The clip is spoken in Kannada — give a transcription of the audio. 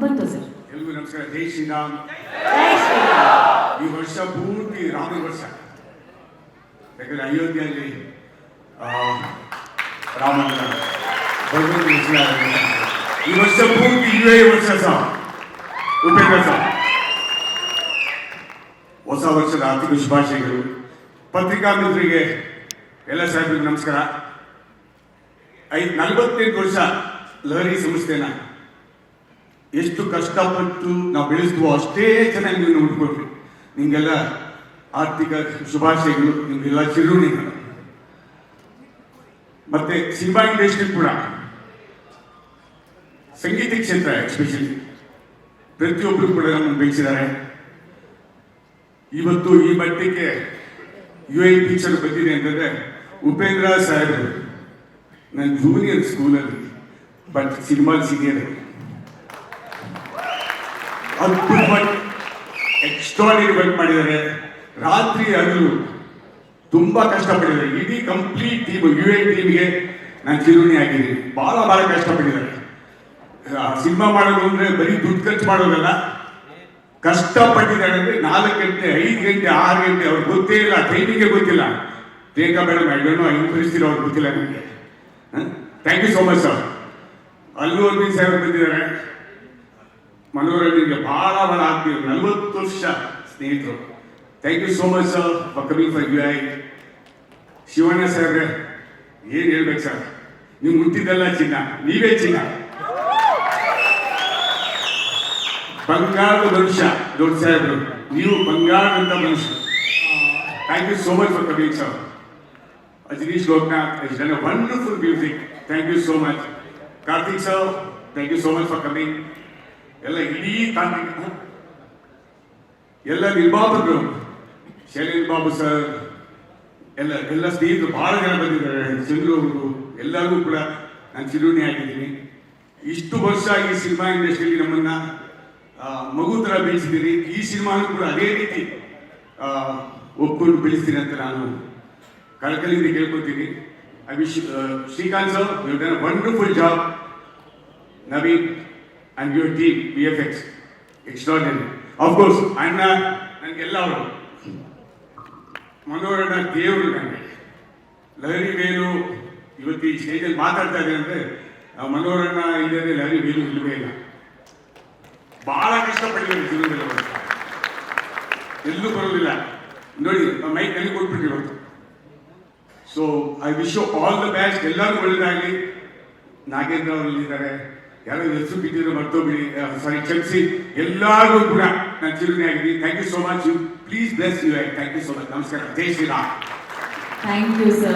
ಬಂತು ಸರ್. ಎಲ್ರಿಗೂ ನಮಸ್ಕಾರ. ಜೈ ಶ್ರೀರಾಮ್. ಈ ವರ್ಷ ಪೂರ್ತಿ ರಾಮನ ವರ್ಷ. ಯಾಕಂದ್ರೆ ಅಯೋಧ್ಯೆಯಲ್ಲಿ ರಾಮನ ಭಗವಂತ. ಈ ವರ್ಷ ಪೂರ್ತಿ ಇವೇ ವರ್ಷ ಸಹ. ಉಪೇಂದ್ರ ಸಹ. ಹೊಸ ವರ್ಷದ ಆರ್ಥಿಕ ಶುಭಾಶಯಗಳು. ಪತ್ರಿಕಾ ಮಿತ್ರರಿಗೆ ಎಲ್ಲ ಸಾಹೇಬರಿಗೆ ನಮಸ್ಕಾರ. ಐದು ನಲವತ್ತೆಂಟು ವರ್ಷ ಲಹರಿ ಸಂಸ್ಥೆನ ಎಷ್ಟು ಕಷ್ಟಪಟ್ಟು ನಾವು ಬೆಳೆಸಿದ್ವೋ ಅಷ್ಟೇ ಚೆನ್ನಾಗಿ ನೀವು ನೋಡ್ಕೊಳ್ರಿ ನಿಮಗೆಲ್ಲ ಆರ್ಥಿಕ ಶುಭಾಶಯಗಳು, ನಿಮಗೆಲ್ಲ ಚಿರುಣಿಗಳು ಮತ್ತೆ ಸಿನಿಮಾ ಇಂಡಸ್ಟ್ರಿ ಕೂಡ. ಸಂಗೀತ ಕ್ಷೇತ್ರ ಎಕ್ಸ್ಪೆಷಲಿ. ಪ್ರತಿಯೊಬ್ಬರು ಕೂಡ ನಮ್ಮನ್ನು ಬೆಳೆಸಿದ್ದಾರೆ. ಇವತ್ತು ಈ ಮಟ್ಟಕ್ಕೆ ಯು ಐ ಟೀಚರ್ ಬಂದಿದೆ ಅಂತಂದ್ರೆ ಉಪೇಂದ್ರ ಸಾಹೇಬರು, ನನ್ನ ಜೂನಿಯರ್ ಸ್ಕೂಲಲ್ಲಿ ಬಟ್ ಸಿನಿಮಾ ಸೀನಿಯರ್ ಅದ್ಭುತವಾಗಿ ಎಕ್ಸ್ಟ್ರಾಡಿನರಿ ವರ್ಕ್ ಮಾಡಿದ್ದಾರೆ. ರಾತ್ರಿ ಹಗಲು ತುಂಬಾ ಕಷ್ಟಪಟ್ಟಿದ್ದಾರೆ. ಇಡೀ ಕಂಪ್ಲೀಟ್ ಟೀಮ್ ಯು ಎ ಟೀಮ್ಗೆ ನಾನು ಚಿರುಣಿ ಆಗಿದ್ದೀನಿ. ಬಹಳ ಬಹಳ ಕಷ್ಟಪಟ್ಟಿದ್ದಾರೆ. ಸಿನಿಮಾ ಮಾಡೋದು ಅಂದರೆ ಬರೀ ದುಡ್ಡು ಖರ್ಚು ಮಾಡೋದಲ್ಲ. ಕಷ್ಟಪಟ್ಟಿದ್ದಾರೆ ಅಂದ್ರೆ ನಾಲ್ಕು ಗಂಟೆ, ಐದು ಗಂಟೆ, ಆರು ಗಂಟೆ ಅವ್ರಿಗೆ ಗೊತ್ತೇ ಇಲ್ಲ ಟ್ರೈನಿಂಗ್ಗೆ ಗೊತ್ತಿಲ್ಲ. ರೇಖಾ ಮೇಡಮ್ ಐಡೋನು ಐದು ಇರೋ ಅವ್ರಿಗೆ ಗೊತ್ತಿಲ್ಲ ನನಗೆ. Thank you so much sir ಅಲ್ಲೂ ಅರ್ಬಿ ಬಂದಿದ್ದಾರೆ. ಮನೋರಂಜನೆಗೆ ಬಹಳ ಬಹಳ ಆಗ್ತೀವಿ ನಲ್ವತ್ತು ವರ್ಷ ಸ್ನೇಹಿತರು. Thank you so much sir for coming for you I Shivanna sir ಏನ್ ಹೇಳ್ಬೇಕು ಸರ್ ನೀವು ಮುಟ್ಟಿದ್ದೆಲ್ಲ ಚಿನ್ನ, ನೀವೇ ಚಿನ್ನ. ಬಂಗಾರದ ಮನುಷ್ಯ, ದೊಡ್ಡ ಸಾಹೇಬ್ರು. ನೀವು ಬಂಗಾರದಂತ ಮನುಷ್ಯ. Thank you so much for coming sir Ajaneesh Loknath is done a wonderful music thank you so much Karthik sir thank you so much for coming ಎಲ್ಲ ಇಡೀ ಕಾರ್ತಿಕ್ ಎಲ್ಲ ನಿರ್ಮಾಪಕರು, ಶೈಲೇಂದ್ರ ಬಾಬು ಸರ್, ಎಲ್ಲ ಎಲ್ಲ ಸ್ನೇಹಿತರು, ಬಹಳ ಜನ ಬಂದಿದ್ದಾರೆ, ಚಂದ್ರು ಅವರು, ಎಲ್ಲರಿಗೂ ಕೂಡ ನಾನು ಚಿರುಣಿ ಆಗಿದ್ದೀನಿ. ಇಷ್ಟು ವರ್ಷ ಈ ಸಿನಿಮಾ ಇಂಡಸ್ಟ್ರಿಯಲ್ಲಿ ನಮ್ಮನ್ನ ಮಗು ಥರ ಬೆಳೆಸಿದ್ದೀರಿ. ಈ ಸಿನಿಮಾನು ಕೂಡ ಅದೇ ರೀತಿ ಒಪ್ಕೊಂಡು ಬೆಳೆಸ್ತೀನಿ ಅಂತ ನಾನು ಕಳಕಲಿಂದ ಕೇಳ್ಕೊತೀನಿ. I wish Srikanth sir you done wonderful job Naveen and your team B F X extraordinary of course ಅಣ್ಣ ನನಗೆಲ್ಲ ಅವರು ಮನೋರಣ ದೇವರು ನನಗೆ ಲಹರಿ ವೇಲು ಇವತ್ತು ಈ ಸ್ಟೇಜಲ್ಲಿ ಮಾತಾಡ್ತಾ ಇದ್ದೀನಿ ಅಂದರೆ ಮನೋರಣ ಇಲ್ಲದೆ ಲಹರಿ ವೇಲು ಇಲ್ಲವೇ ಇಲ್ಲ. ಬಹಳ ಕಷ್ಟಪಟ್ಟಿದ್ದಾರೆ ಜೀವನದಲ್ಲಿ ಎಲ್ಲೂ ಬರೋದಿಲ್ಲ. ನೋಡಿ ಮೈಕ್ ನನಗೆ ಇವತ್ತು so I wish you all the best ಎಲ್ಲರೂ ಒಳ್ಳೆಯದಾಗಲಿ ನಾಗೇಂದ್ರ ಅವರು ಇಲ್ಲಿದ್ದಾರೆ. ಯಾರೋ ಹೆಸರು ಬಿದ್ದಿರೋ ಮರ್ತೋಗ್ಬಿಡಿ ಸಾರಿ ಕ್ಷಮಿಸಿ ಎಲ್ಲರಿಗೂ ಕೂಡ ನಾನು ಚಿರುಣಿ ಆಗಿದ್ದೀನಿ. Thank you so much you please bless you thank you so much ನಮಸ್ಕಾರ. ಜೈ ಶ್ರೀರಾಮ್. Thank you sir